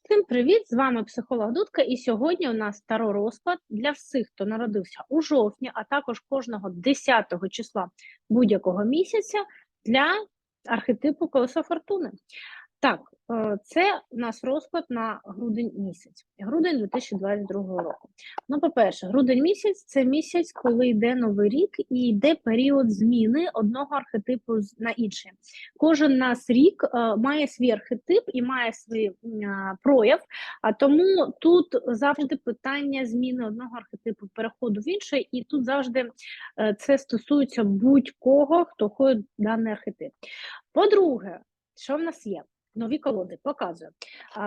Всім привіт! З вами психолог Дудка, і сьогодні у нас таро розклад для всіх, хто народився у жовтні, а також кожного 10 числа будь-якого місяця для архетипу колеса фортуни. Так, е, це у нас розклад на грудень місяць, грудень 2022 року. Ну, по-перше, грудень місяць це місяць, коли йде новий рік і йде період зміни одного архетипу на інший. Кожен нас рік е, має свій архетип і має свій прояв, а тому тут завжди питання зміни одного архетипу, переходу в інший, і тут завжди е, це стосується будь-кого, хто ходить в даний архетип. По-друге, що в нас є? Нові колоди показую.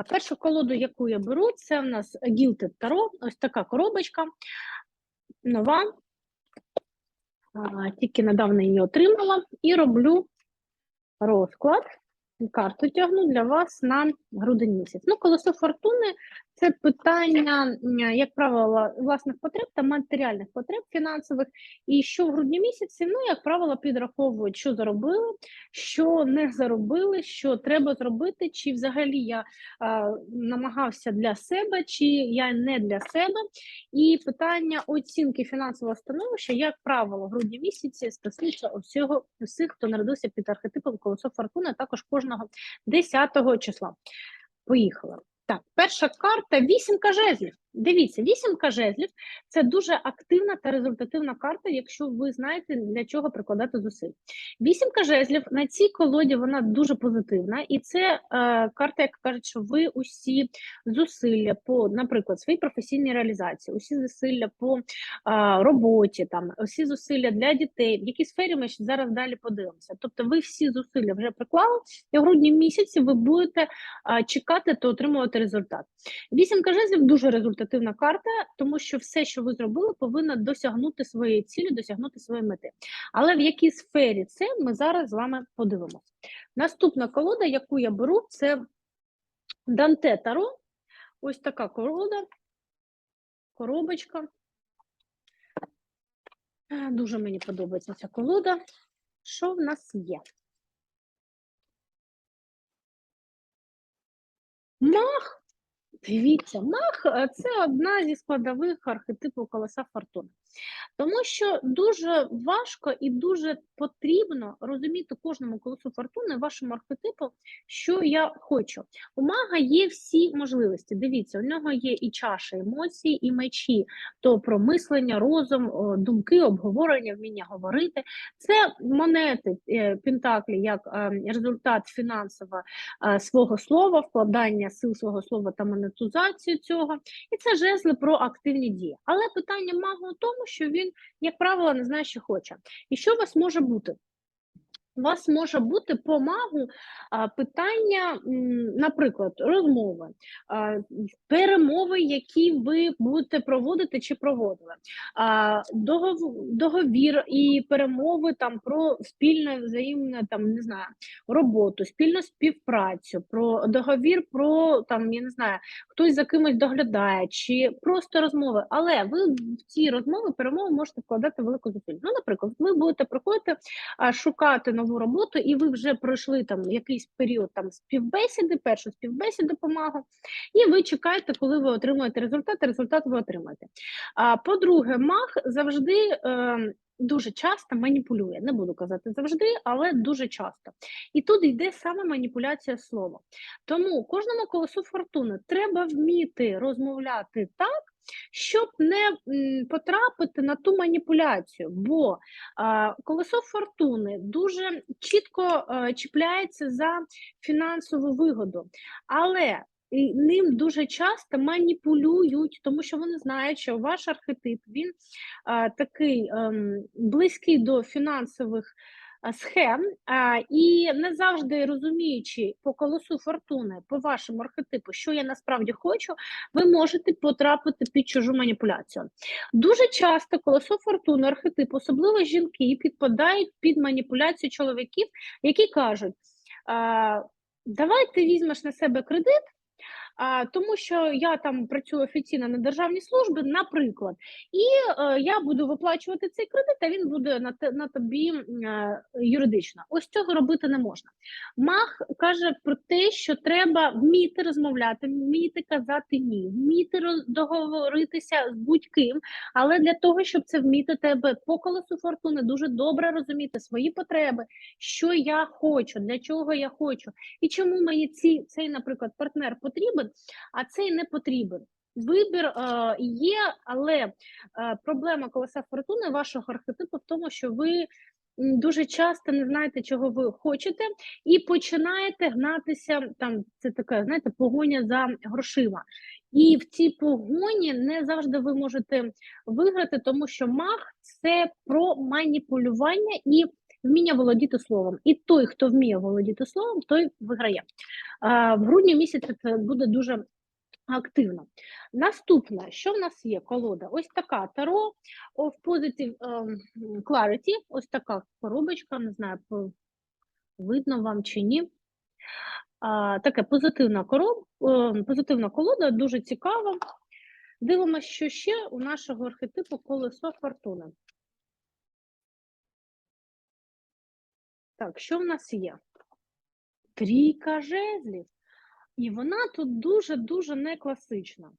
Першу колоду, яку я беру, це в нас Gilded Tarot, ось така коробочка, нова. Тільки недавно її отримала і роблю розклад. Карту тягну для вас на грудень місяць. Ну, колесо фортуни це питання, як правило, власних потреб та матеріальних потреб фінансових. І що в грудні місяці, ну, як правило, підраховують, що заробили, що не заробили, що треба зробити, чи взагалі я а, намагався для себе, чи я не для себе. І питання оцінки фінансового становища, як правило, в грудні місяці стосується усього усіх, хто народився під архетипом колесо фортуни, також кожного 10 числа. Поїхали. Так, перша карта вісімка жезлів. Дивіться, вісімка жезлів це дуже активна та результативна карта, якщо ви знаєте, для чого прикладати зусиль. Вісімка жезлів на цій колоді вона дуже позитивна, і це е, карта, яка каже, що ви усі зусилля по, наприклад, своїй професійній реалізації, усі зусилля по е, роботі, там усі зусилля для дітей, в якій сфері ми ще зараз далі подивимося. Тобто, ви всі зусилля вже приклали, і в грудні місяці ви будете е, чекати та отримувати результат. Вісімка жезлів дуже результативна карта, тому що все, що ви зробили, повинно досягнути своєї цілі, досягнути своєї мети. Але в якій сфері це ми зараз з вами подивимося. Наступна колода, яку я беру, це Данте Таро. Ось така колода, коробочка. Е, Дуже мені подобається ця колода. Що в нас є? Мах. Дивіться, мах е, це одна зі складових архетипу колеса фортуни. Тому що дуже важко і дуже потрібно розуміти кожному колесу фортуни, вашому архетипу, що я хочу. У мага є всі можливості. Дивіться, у нього є і чаша емоцій, і мечі, то про мислення, розум, думки, обговорення, вміння говорити. Це монети е, Пентаклі як е, результат фінансового е, свого слова, вкладання сил свого слова та монетизацію цього. І це жезли про активні дії. Але питання мага у тому, що він, як правило, не знає, що хоче. І що у вас може бути? Вас може бути по магу а, питання, наприклад, розмови, перемови, які ви будете проводити чи проводили, договір і перемови там про спільне взаємне там не знаю роботу, спільну співпрацю, про договір про там я не знаю, хтось за кимось доглядає, чи просто розмови. Але ви в ці розмови перемови можете вкладати велику зусиль. Ну, наприклад, ви будете приходити шукати нову роботу, і ви вже пройшли там якийсь період там співбесіди, першу співбесіду помагу, і ви чекаєте, коли ви отримуєте результат, результат ви отримаєте. А по-друге, маг завжди. Е, Дуже часто маніпулює, не буду казати завжди, але дуже часто. І тут йде саме маніпуляція слова. Тому кожному колесу фортуни треба вміти розмовляти так, щоб не потрапити на ту маніпуляцію. Бо а, колесо фортуни дуже чітко е, чіпляється за фінансову вигоду, але і ним дуже часто маніпулюють, тому що вони знають, що ваш архетип він а, такий ем, близький до фінансових а, схем, а, і не завжди розуміючи по колесу фортуни, по вашому архетипу, що я насправді хочу, ви можете потрапити під чужу маніпуляцію. Дуже часто колесо фортуни, архетип, особливо жінки, підпадають під маніпуляцію чоловіків, які кажуть: а, давай ти візьмеш на себе кредит. Тому що я там працюю офіційно на державній службі, наприклад, і е, я буду виплачувати цей кредит, а він буде на, на тобі е, юридично. Ось цього робити не можна. Мах каже про те, що треба вміти розмовляти, вміти казати ні, вміти договоритися з будь-ким. Але для того, щоб це вміти, тебе по колесу фортуни дуже добре розуміти свої потреби, що я хочу, для чого я хочу, і чому мені ці, цей, наприклад, партнер потрібен, а цей не потрібен. Вибір е, є, але е, проблема колеса фортуни вашого архетипу в тому, що ви дуже часто не знаєте, чого ви хочете, і починаєте гнатися. Там це така, знаєте, погоня за грошима. І в цій погоні не завжди ви можете виграти, тому що маг це про маніпулювання і вміння володіти словом. І той, хто вміє володіти словом, той виграє. А, В грудні місяці це буде дуже активно. Наступне, що в нас є? Колода. Ось така таро of Positive ем, Clarity. Ось така коробочка, не знаю, видно вам чи ні. А, таке позитивна короб, е, позитивна колода, дуже цікава. Дивимося, що ще у нашого архетипу колесо фортуни. Так, що в нас є? Трійка жезлів. І вона тут дуже-дуже не класична.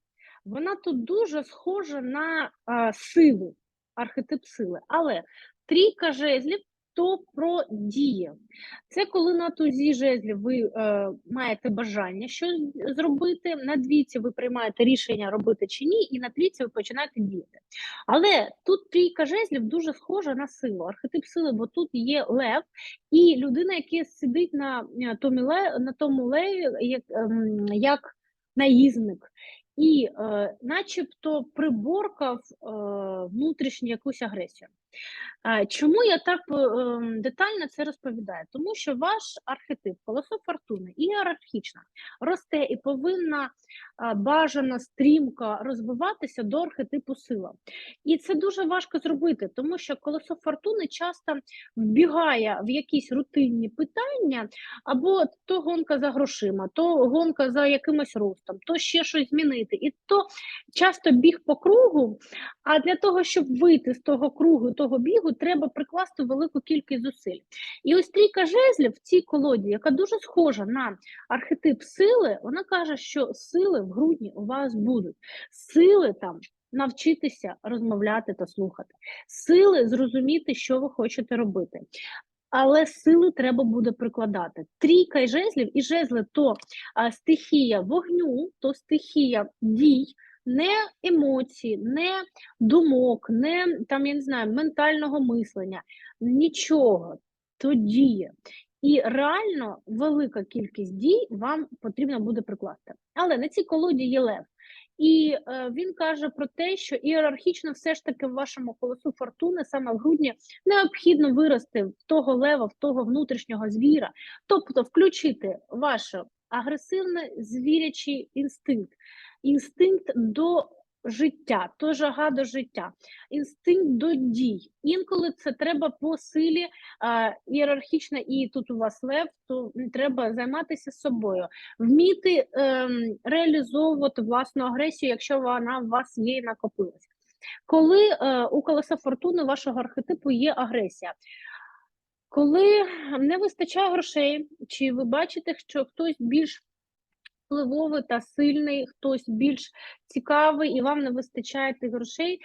Вона тут дуже схожа на а, силу, архетип сили. Але трійка жезлів то про діє. Це коли на тузі жезлів ви е, маєте бажання щось зробити, на двійці ви приймаєте рішення робити чи ні, і на трійці ви починаєте діяти. Але тут трійка жезлів дуже схожа на силу, архетип сили, бо тут є лев, і людина, яка сидить на, е, тому ле- на тому леві, як, ем, як наїзник, і е, начебто приборкав е, внутрішню якусь агресію. Е, Чому я так е, ем, детально це розповідаю? Тому що ваш архетип, колесо фортуни, ієрархічна, росте і повинна е, бажано стрімко розвиватися до архетипу сила. І це дуже важко зробити, тому що колесо фортуни часто вбігає в якісь рутинні питання, або то гонка за грошима, то гонка за якимось ростом, то ще щось змінити. І то часто біг по кругу, а для того, щоб вийти з того кругу, того бігу, треба прикласти велику кількість зусиль. І ось трійка жезлів в цій колоді, яка дуже схожа на архетип сили, вона каже, що сили в грудні у вас будуть. Сили там навчитися розмовляти та слухати, сили зрозуміти, що ви хочете робити. Але сили треба буде прикладати. Трійка і жезлів, і жезли то а, стихія вогню, то стихія дій, не емоцій, не думок, не там, я не знаю, ментального мислення, нічого, то діє. І реально велика кількість дій вам потрібно буде прикласти. Але на цій колоді є лев. І е, він каже про те, що ієрархічно все ж таки в вашому колесу фортуни саме в грудні необхідно вирости в того лева, в того внутрішнього звіра, тобто включити ваш агресивний звірячий інстинкт, інстинкт до життя, то жага до життя, інстинкт до дій. Інколи це треба по силі а, ієрархічно, і тут у вас лев, то треба займатися собою, вміти ем, реалізовувати власну агресію, якщо вона у вас є і накопилась. Коли е, у колеса фортуни вашого архетипу є агресія, коли не вистачає грошей, чи ви бачите, що хтось більш впливовий та сильний, хтось більш цікавий, і вам не вистачає тих грошей,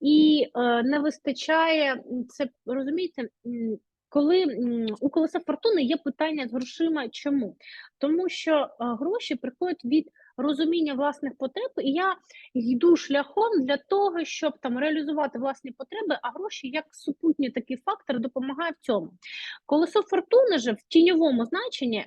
і е, не вистачає це, розумієте, коли у колеса фортуни є питання з грошима, чому? Тому що е, гроші приходять від розуміння власних потреб, і я йду шляхом для того, щоб там реалізувати власні потреби, а гроші як супутній такий фактор допомагає в цьому. Колесо фортуни же в тіньовому значенні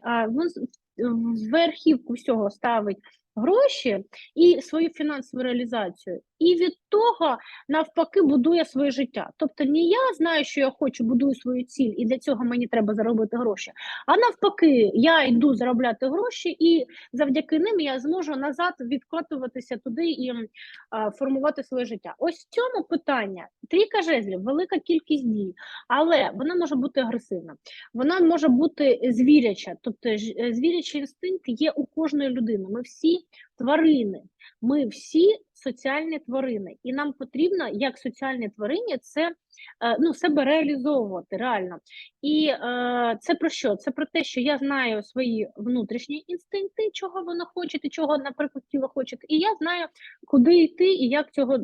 верхівку всього ставить гроші і свою фінансову реалізацію. І від того навпаки будує своє життя. Тобто, не я знаю, що я хочу, будую свою ціль, і для цього мені треба заробити гроші. А навпаки, я йду заробляти гроші, і завдяки ним я зможу назад відкотуватися туди і а, формувати своє життя. Ось в цьому питання трійка жезлів, велика кількість дій, але вона може бути агресивна, вона може бути звіряча, тобто е, звірячий інстинкт є у кожної людини. Ми всі тварини, ми всі соціальні тварини, і нам потрібно, як соціальні тварини, це ну, себе реалізовувати реально. І е, це про що? Це про те, що я знаю свої внутрішні інстинкти, чого вона хоче, чого, наприклад, тіло хоче, і я знаю, куди йти і як цього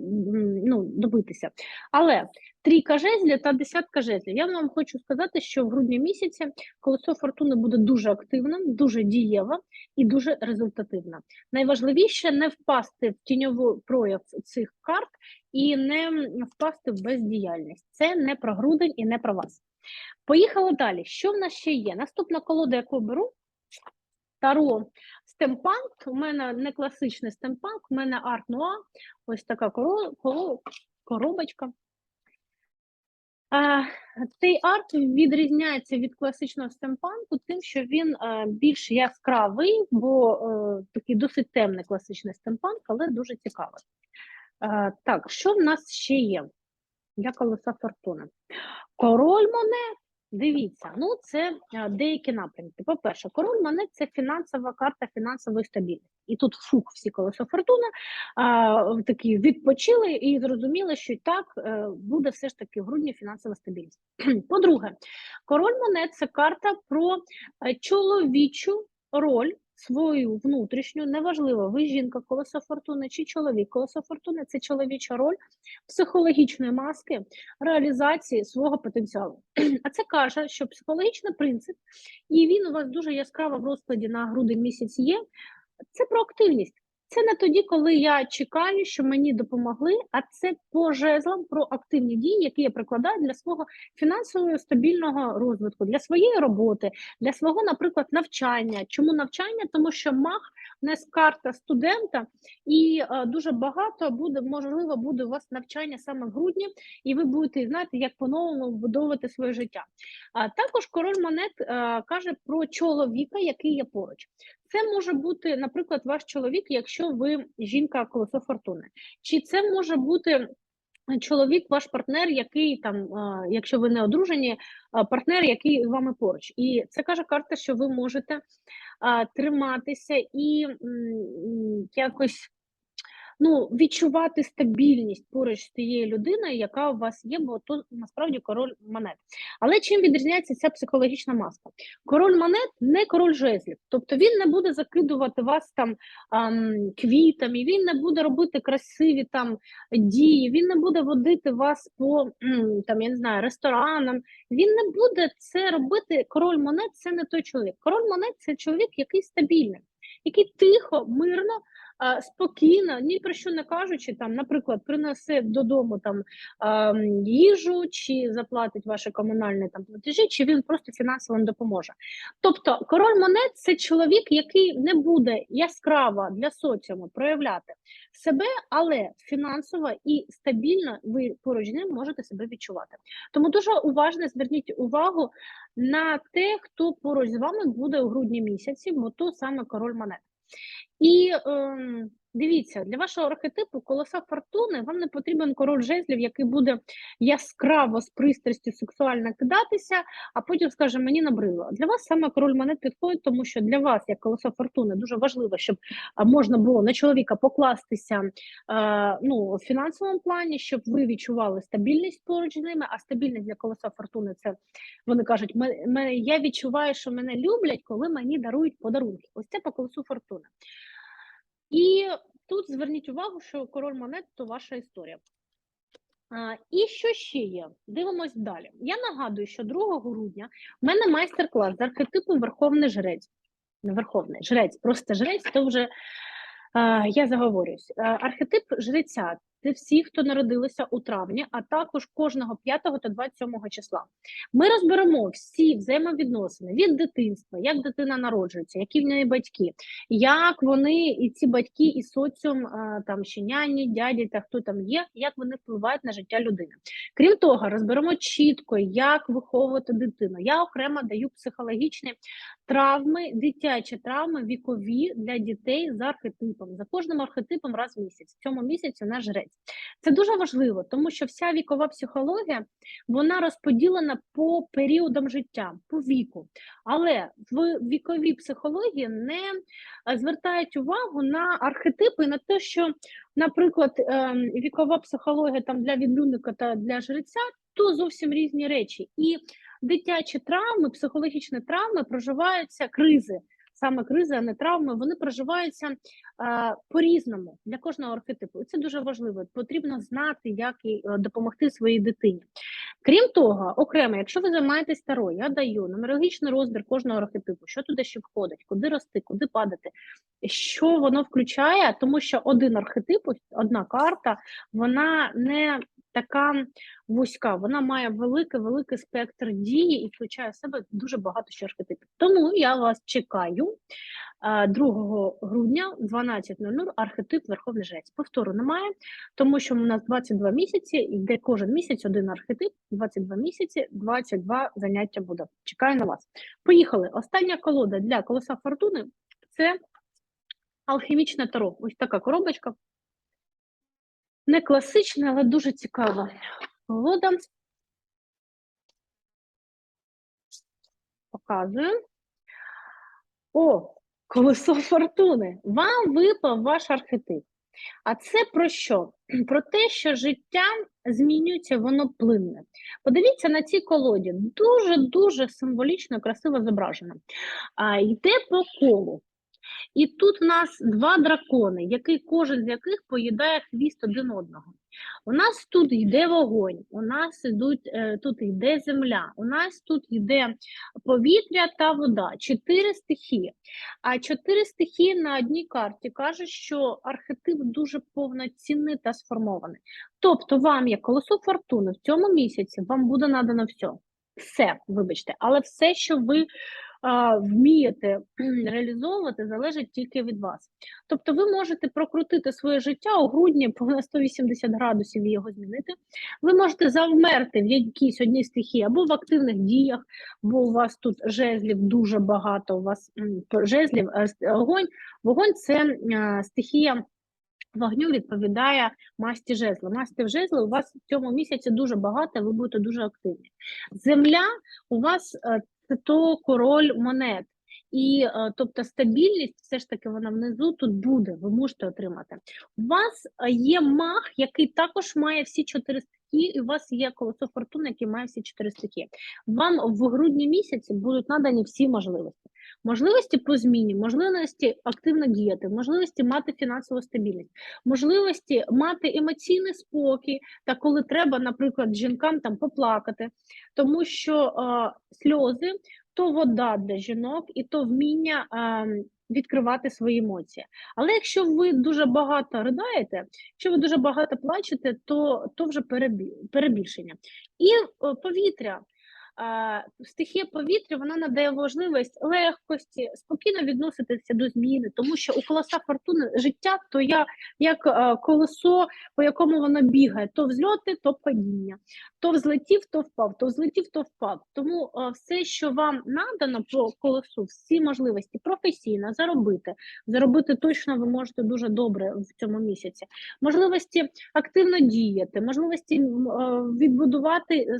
ну, добитися. Але трійка жезлів та десятка жезлів. Я вам хочу сказати, що в грудні місяці колесо фортуни буде дуже активним, дуже дієвим і дуже результативним. Найважливіше не впасти в тіньовий прояв цих карт і не впасти в бездіяльність. Це не про грудень і не про вас. Поїхали далі. Що в нас ще є? Наступна колода, яку беру, Таро стемпанк. У мене не класичний стемпанк, у мене арт нуа. Ось така коро, коро, коробочка. Цей арт відрізняється від класичного стемпанку тим, що він е, більш яскравий, бо е, такий досить темний класичний стемпанк, але дуже цікавий. Е, так, що в нас ще є для колеса фортуни? Король монет. Дивіться, ну це е, деякі напрямки. По-перше, король монет це фінансова карта фінансової стабільності. І тут фух, всі колесо фортуни а, такі відпочили і зрозуміли, що так е, буде все ж таки в грудні фінансова стабільність. По-друге, король монет це карта про е, чоловічу роль. Свою внутрішню, неважливо, ви жінка колесо фортуни чи чоловік колесо фортуни це чоловіча роль психологічної маски реалізації свого потенціалу. А це каже, що психологічний принцип, і він у вас дуже яскраво в розкладі на грудень місяць є. Це про активність. Це не тоді, коли я чекаю, що мені допомогли, а це по жезлам про активні дії, які я прикладаю для свого фінансового стабільного розвитку, для своєї роботи, для свого, наприклад, навчання. Чому навчання? Тому що маг у з карта студента, і е, дуже багато буде, можливо, буде у вас навчання саме в грудні, і ви будете знати, як по-новому вбудовувати своє життя. А також король монет е, каже про чоловіка, який є поруч. Це може бути, наприклад, ваш чоловік, якщо ви жінка колесо фортуни, чи це може бути. Чоловік, ваш партнер, який там, якщо ви не одружені, партнер, який з вами поруч, і це каже карта, що ви можете триматися і якось ну, відчувати стабільність поруч з тією людиною, яка у вас є, бо то насправді король монет. Але чим відрізняється ця психологічна маска? Король монет не король жезлів, тобто він не буде закидувати вас там ам, квітами, він не буде робити красиві там дії, він не буде водити вас по там, я не знаю, ресторанам. Він не буде це робити. Король монет це не той чоловік. Король монет це чоловік, який стабільний, який тихо, мирно спокійно, ні про що не кажучи, там, наприклад, принесе додому там їжу, чи заплатить ваші комунальні там платежі, чи він просто фінансово вам допоможе. Тобто, король монет це чоловік, який не буде яскраво для соціуму проявляти себе, але фінансово і стабільно ви поруч ним можете себе відчувати. Тому дуже уважно зверніть увагу на те, хто поруч з вами буде у грудні місяці, бо то саме король монет. І ем, дивіться, для вашого архетипу колеса фортуни вам не потрібен король жезлів, який буде яскраво з пристрастю сексуально кидатися, а потім скаже, мені набридло. Для вас саме король монет підходить, тому що для вас, як колесо фортуни, дуже важливо, щоб можна було на чоловіка покластися ну, в фінансовому плані, щоб ви відчували стабільність поруч з ними, а стабільність для колеса фортуни це вони кажуть, «Ме- ме- я відчуваю, що мене люблять, коли мені дарують подарунки. Ось це по колесу фортуни. І тут зверніть увагу, що король монет то ваша історія. І що ще є? Дивимось далі. Я нагадую, що 2 грудня в мене майстер-клас з архетипу Верховний Жрець. Верховний Жрець, просто жрець, то вже я заговорюсь. Архетип жреця для всіх, хто народилися у травні, а також кожного 5 та 27 числа. Ми розберемо всі взаємовідносини від дитинства, як дитина народжується, які в неї батьки, як вони і ці батьки, і соціум, там ще няні, дяді та хто там є, як вони впливають на життя людини. Крім того, розберемо чітко, як виховувати дитину. Я окремо даю психологічні травми, дитячі травми вікові для дітей з архетипом. За кожним архетипом раз в місяць. В цьому місяці наш жрець. Це дуже важливо, тому що вся вікова психологія вона розподілена по періодам життя, по віку. Але в віковій психології не е, звертають увагу на архетипи, на те, що, наприклад, ем, вікова психологія там для відлюдника та для жреця то зовсім різні речі. І дитячі травми, психологічні травми проживаються кризи. Саме кризи, а не травми, вони проживаються е, по-різному для кожного архетипу. І це дуже важливо. Потрібно знати, як і, е, допомогти своїй дитині. Крім того, окремо, якщо ви займаєтесь таро, я даю нумерологічний розбір кожного архетипу, що туди ще входить, куди рости, куди падати, що воно включає, тому що один архетип, одна карта, вона не така вузька, вона має великий великий спектр дії і включає в себе дуже багато ще архетипів. Тому я вас чекаю е, 2 грудня, 12.00, архетип Верховний Жрець. Повтору немає, тому що у нас 22 місяці, йде кожен місяць один архетип, 22 місяці, 22 заняття буде. Чекаю на вас. Поїхали. Остання колода для колеса фортуни це алхімічне таро. Ось така коробочка. Не класична, але дуже цікава колода. Показую. О, колесо фортуни. Вам випав ваш архетип. А це про що? Про те, що життя змінюється, воно плинне. Подивіться на цій колоді. Дуже-дуже символічно, красиво зображено. А, Йде по колу. І тут у нас два дракони, який кожен з яких поїдає хвіст один одного. У нас тут йде вогонь, у нас йдуть, е, тут йде земля, у нас тут йде повітря та вода, чотири стихії. А чотири стихії на одній карті кажуть, що архетип дуже повноцінний та сформований. Тобто, вам, як колесо фортуни, в цьому місяці вам буде надано все. Все, вибачте, але все, що ви вмієте реалізовувати, залежить тільки від вас. Тобто, ви можете прокрутити своє життя у грудні на 180 градусів і його змінити. Ви можете завмерти в якійсь одній стихії або в активних діях, бо у вас тут жезлів дуже багато. У вас жезлів, е, огонь. Вогонь це стихія. Вогню відповідає масті жезла. Масті в жезли у вас в цьому місяці дуже багато, ви будете дуже активні. Земля у вас е, то король монет. І е, тобто стабільність, все ж таки, вона внизу тут буде, ви можете отримати. У вас е, є маг, який також має всі чотири стихії, і у вас є колесо фортуни, який має всі чотири стихії. Вам в грудні місяці будуть надані всі можливості. Можливості по зміні, можливості активно діяти, можливості мати фінансову стабільність, можливості мати емоційний спокій, та коли треба, наприклад, жінкам там поплакати, тому що е, сльози то вода для жінок, і то вміння е, відкривати свої емоції. Але якщо ви дуже багато riдаєте, якщо ви дуже багато плачете, то, то вже перебі- перебільшення. І повітря. Стихія повітря вона надає можливість легкості, спокійно відноситися до зміни, тому що у колеса фортуни життя то я як е, колесо, по якому воно бігає, то взльоти, то падіння, то взлетів, то впав, то взлетів, то впав. Тому е, все, що вам надано по колесу, всі можливості професійно заробити, заробити точно ви можете дуже добре в цьому місяці. Можливості активно діяти, можливості е, відбудувати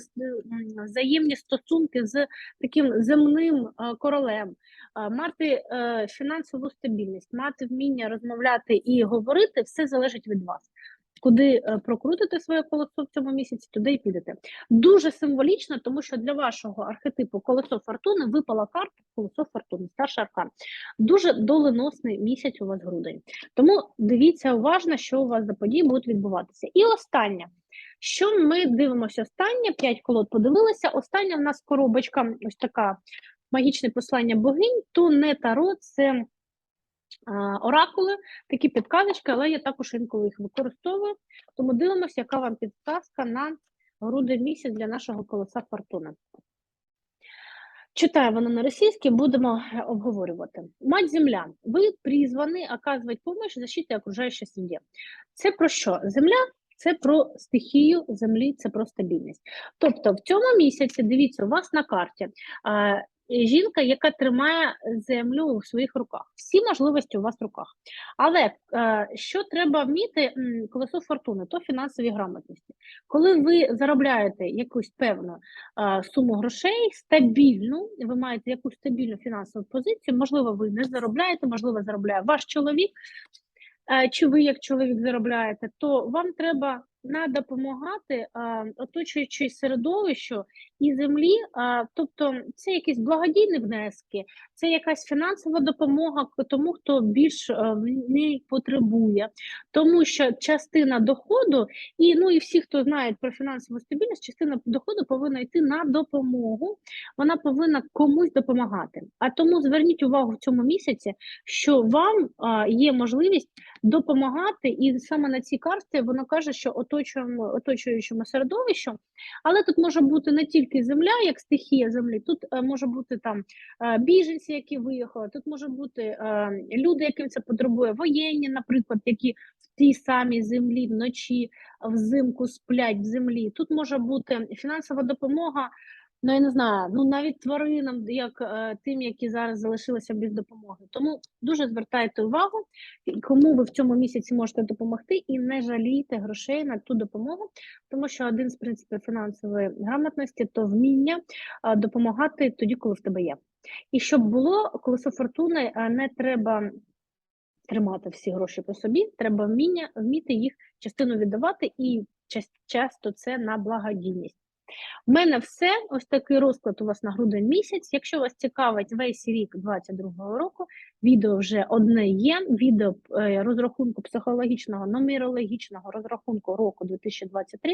взаємні стосунки з таким земним е, королем, е, мати е, фінансову стабільність, мати вміння розмовляти і говорити, все залежить від вас. Куди прокрутите своє колесо в цьому місяці, туди і підете. Дуже символічно, тому що для вашого архетипу колесо фортуни випала карта колесо фортуни, старший аркан. Дуже доленосний місяць у вас грудень. Тому дивіться уважно, що у вас за події будуть відбуватися. І останнє. Що ми дивимося? Останнє, п'ять колод подивилися. Остання в нас коробочка, ось така магічне послання богинь, то не таро, це а, оракули, такі підказочки, але я також інколи їх використовую. Тому дивимося, яка вам підказка на грудень місяць для нашого колеса фортуни. Читаю воно на російській, будемо е, обговорювати. Мать земля, ви призвані оказувати помощь защиті окружаючої сім'ї. Це про що? Земля це про стихію землі, це про стабільність. Тобто, в цьому місяці, дивіться, у вас на карті жінка, яка тримає землю у своїх руках. Всі можливості у вас в руках. Але е, що треба вміти колесо фортуни, то фінансові грамотності. Коли ви заробляєте якусь певну е, суму грошей, стабільну, ви маєте якусь стабільну фінансову позицію, можливо, ви не заробляєте, можливо, заробляє ваш чоловік, чи ви як чоловік заробляєте, то вам треба допомагати оточуючи середовищу і землі, тобто це якісь благодійні внески, це якась фінансова допомога тому, хто більш е, в неї потребує, тому що частина доходу, і ну і всі, хто знають про фінансову стабільність, частина доходу повинна йти на допомогу, вона повинна комусь допомагати. А тому зверніть увагу в цьому місяці, що вам є можливість допомагати, і саме на цій карті воно каже, що оточуємо оточуючому середовищу, але тут може бути не тільки земля, як стихія землі, тут е, може бути там е, біженці, які виїхали, тут може бути е, люди, яким це потребує, воєнні, наприклад, які в тій самій землі вночі взимку сплять в землі. Тут може бути фінансова допомога. Ну, я не знаю, ну навіть тваринам, як е, тим, які зараз залишилися без допомоги. Тому дуже звертайте увагу, кому ви в цьому місяці можете допомогти, і не жалійте грошей на ту допомогу, тому що один з принципів фінансової грамотності то вміння е, допомагати тоді, коли в тебе є. І щоб було колесо фортуни, е, не треба тримати всі гроші по собі, треба вміння вміти їх частину віддавати, і часто це на благодійність. У мене все. Ось такий розклад у вас на грудень місяць. Якщо вас цікавить весь рік 22-го року, відео вже одне є. Відео е, розрахунку психологічного, нумерологічного розрахунку року 2023.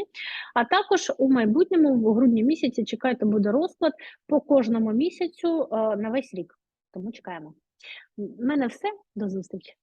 А також у майбутньому, в грудні місяці, чекайте, буде розклад по кожному місяцю е, на весь рік. Тому чекаємо. У мене все. До зустрічі.